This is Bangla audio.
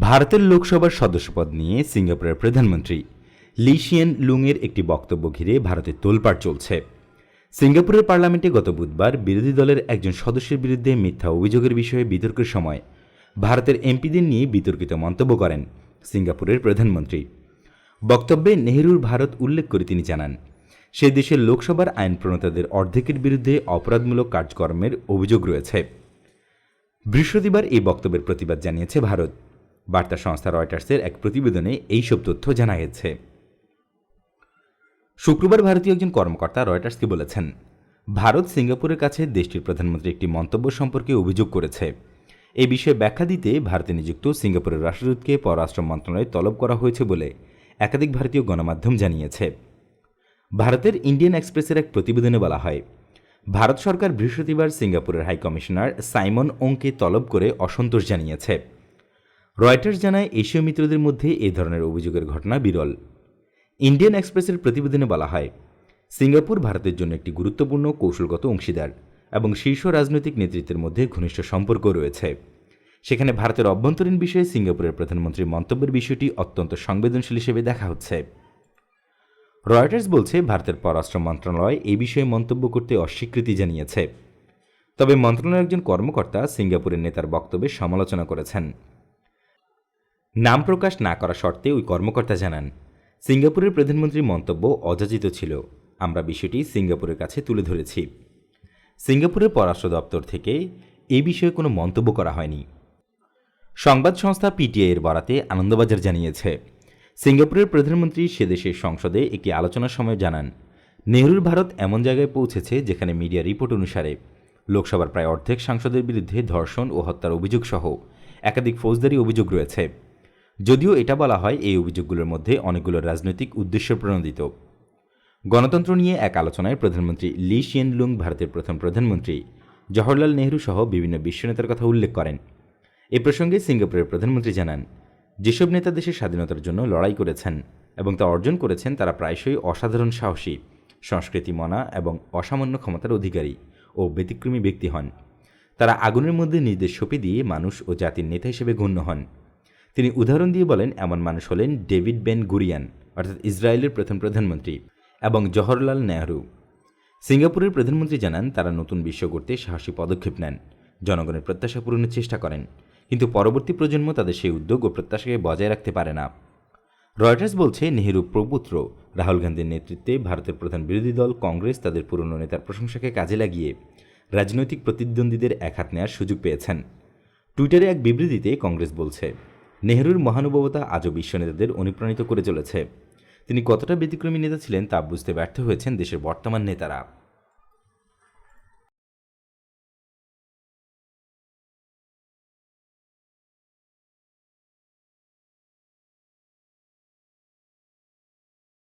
ভারতের লোকসভার সদস্যপদ নিয়ে সিঙ্গাপুরের প্রধানমন্ত্রী লিশিয়েন লুংয়ের একটি বক্তব্য ঘিরে ভারতে তোলপাড় চলছে। সিঙ্গাপুরের পার্লামেন্টে গত বুধবার বিরোধী দলের একজন সদস্যের বিরুদ্ধে মিথ্যা অভিযোগের বিষয়ে বিতর্কের সময় ভারতের এমপিদের নিয়ে বিতর্কিত মন্তব্য করেন সিঙ্গাপুরের প্রধানমন্ত্রী। বক্তব্যে নেহরুর ভারত উল্লেখ করে তিনি জানান, সে দেশের লোকসভার আইন প্রণেতাদের অর্ধেকের বিরুদ্ধে অপরাধমূলক কাজকর্মের অভিযোগ রয়েছে। বৃহস্পতিবার এই বক্তব্যের প্রতিবাদ জানিয়েছে ভারত। বার্তা সংস্থা রয়টার্সের এক প্রতিবেদনে এইসব তথ্য জানা গেছে। শুক্রবার ভারতীয় একজন কর্মকর্তা রয়টার্সকে বলেছেন, ভারত সিঙ্গাপুরের কাছে দেশটির প্রধানমন্ত্রী একটি মন্তব্য সম্পর্কে অভিযোগ করেছে। এই বিষয়ে ব্যাখ্যা দিতে ভারতে নিযুক্ত সিঙ্গাপুরের রাষ্ট্রদূতকে পররাষ্ট্র মন্ত্রণালয়ে তলব করা হয়েছে বলে একাধিক ভারতীয় গণমাধ্যম জানিয়েছে। ভারতের ইন্ডিয়ান এক্সপ্রেসের এক প্রতিবেদনে বলা হয়, ভারত সরকার বৃহস্পতিবার সিঙ্গাপুরের হাইকমিশনার সাইমন ওংকে তলব করে অসন্তোষ জানিয়েছে। রয়টার্স জানায়, এশীয় মিত্রদের মধ্যে এ ধরনের অভিযোগের ঘটনা বিরল। ইন্ডিয়ান এক্সপ্রেসের প্রতিবেদনে বলা হয়, সিঙ্গাপুর ভারতের জন্য একটি গুরুত্বপূর্ণ কৌশলগত অংশীদার এবং শীর্ষ রাজনৈতিক নেতৃত্বের মধ্যে ঘনিষ্ঠ সম্পর্ক রয়েছে। সেখানে ভারতের অভ্যন্তরীণ বিষয়ে সিঙ্গাপুরের প্রধানমন্ত্রীর মন্তব্যের বিষয়টি অত্যন্ত সংবেদনশীল হিসেবে দেখা হচ্ছে। রয়টার্স বলছে, ভারতের পররাষ্ট্র মন্ত্রণালয় এই বিষয়ে মন্তব্য করতে অস্বীকৃতি জানিয়েছে। তবে মন্ত্রণালয়ের একজন কর্মকর্তা সিঙ্গাপুরের নেতার বক্তব্যের সমালোচনা করেছেন। নাম প্রকাশ না করা শর্তে ওই কর্মকর্তা জানান। সিঙ্গাপুরের প্রধানমন্ত্রীর মন্তব্য অযাচিত ছিল। আমরা বিষয়টি সিঙ্গাপুরের কাছে তুলে ধরেছি। সিঙ্গাপুরের পররাষ্ট্র দপ্তর থেকে এ বিষয়ে কোনো মন্তব্য করা হয়নি। সংবাদ সংস্থা পিটিআই এর বরাতে আনন্দবাজার জানিয়েছে, সিঙ্গাপুরের প্রধানমন্ত্রী সে দেশের সংসদে একটি আলোচনার সময় জানান, নেহরুর ভারত এমন জায়গায় পৌঁছেছে যেখানে মিডিয়া রিপোর্ট অনুসারে লোকসভার প্রায় অর্ধেক সাংসদের বিরুদ্ধে ধর্ষণ ও হত্যার অভিযোগ সহ একাধিক ফৌজদারি অভিযোগ রয়েছে। যদিও এটা বলা হয় এই অভিযোগগুলোর মধ্যে অনেকগুলো রাজনৈতিক উদ্দেশ্য প্রণোদিত। গণতন্ত্র নিয়ে এক আলোচনায় প্রধানমন্ত্রী লি শিয়েন লুং ভারতের প্রথম প্রধানমন্ত্রী জওহরলাল নেহরু সহ বিভিন্ন বিশ্বনেতার কথা উল্লেখ করেন। এ প্রসঙ্গে সিঙ্গাপুরের প্রধানমন্ত্রী জানান, যেসব নেতা দেশের স্বাধীনতার জন্য লড়াই করেছেন এবং তা অর্জন করেছেন, তারা প্রায়শই অসাধারণ সাহসী সংস্কৃতি মনা এবং অসামান্য ক্ষমতার অধিকারী ও ব্যতিক্রমী ব্যক্তি হন। তারা আগুনের মধ্যে নিজেদের সঁপে দিয়ে মানুষ ও জাতির নেতা হিসেবে গণ্য হন। তিনি উদাহরণ দিয়ে বলেন, এমন মানুষ হলেন ডেভিড বেন গুরিয়ান, অর্থাৎ ইসরায়েলের প্রথম প্রধানমন্ত্রী, এবং জওহরলাল নেহরু। সিঙ্গাপুরের প্রধানমন্ত্রী জানান, তারা নতুন বিশ্ব গড়তে সাহসী পদক্ষেপ নেন, জনগণের প্রত্যাশা পূরণের চেষ্টা করেন, কিন্তু পরবর্তী প্রজন্ম তাদের সেই উদ্যোগ ও প্রত্যাশাকে বজায় রাখতে পারে না। রয়টার্স বলছে, নেহরু প্রপুত্র। রাহুল গান্ধীর নেতৃত্বে ভারতের প্রধান বিরোধী দল কংগ্রেস তাদের পুরনো নেতার প্রশংসাকে কাজে লাগিয়ে রাজনৈতিক প্রতিদ্বন্দ্বীদের এক হাত নেওয়ার সুযোগ পেয়েছেন। টুইটারে এক বিবৃতিতে কংগ্রেস বলছে নেহরুর মহানুভবতা আজও বিশ্ব নেতাদের অনুপ্রাণিত করে চলেছে। তিনি কতটা ব্যতিক্রমী নেতা ছিলেন তা বুঝতে ব্যর্থ হয়েছেন দেশের বর্তমান নেতারা।